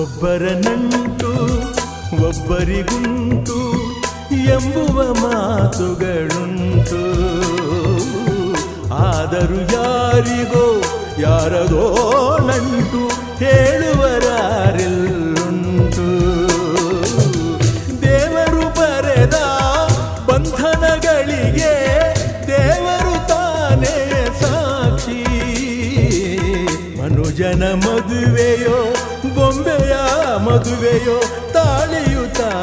ಒಬ್ಬರ ನಂಟು ಒಬ್ಬರಿಗುಂಟು ಎಂಬುವ ಮಾತುಗಳುಂಟು. ಆದರೂ ಯಾರಿಗೋ, ಯಾರದೋ ನಂಟು ಹೇಳುವರಾರಿಲ್ಲುಂಟು. ದೇವರು ಬರೆದ ಬಂಧನಗಳಿಗೆ ದೇವರು ತಾನೇ ಸಾಕ್ಷಿ. ಮನುಜನ ಮದುವೆಯೋ ಮದುವೆಯೋ ತಾಳಿಯು ತಾನೆಯೇ ಸಾಕ್ಷಿ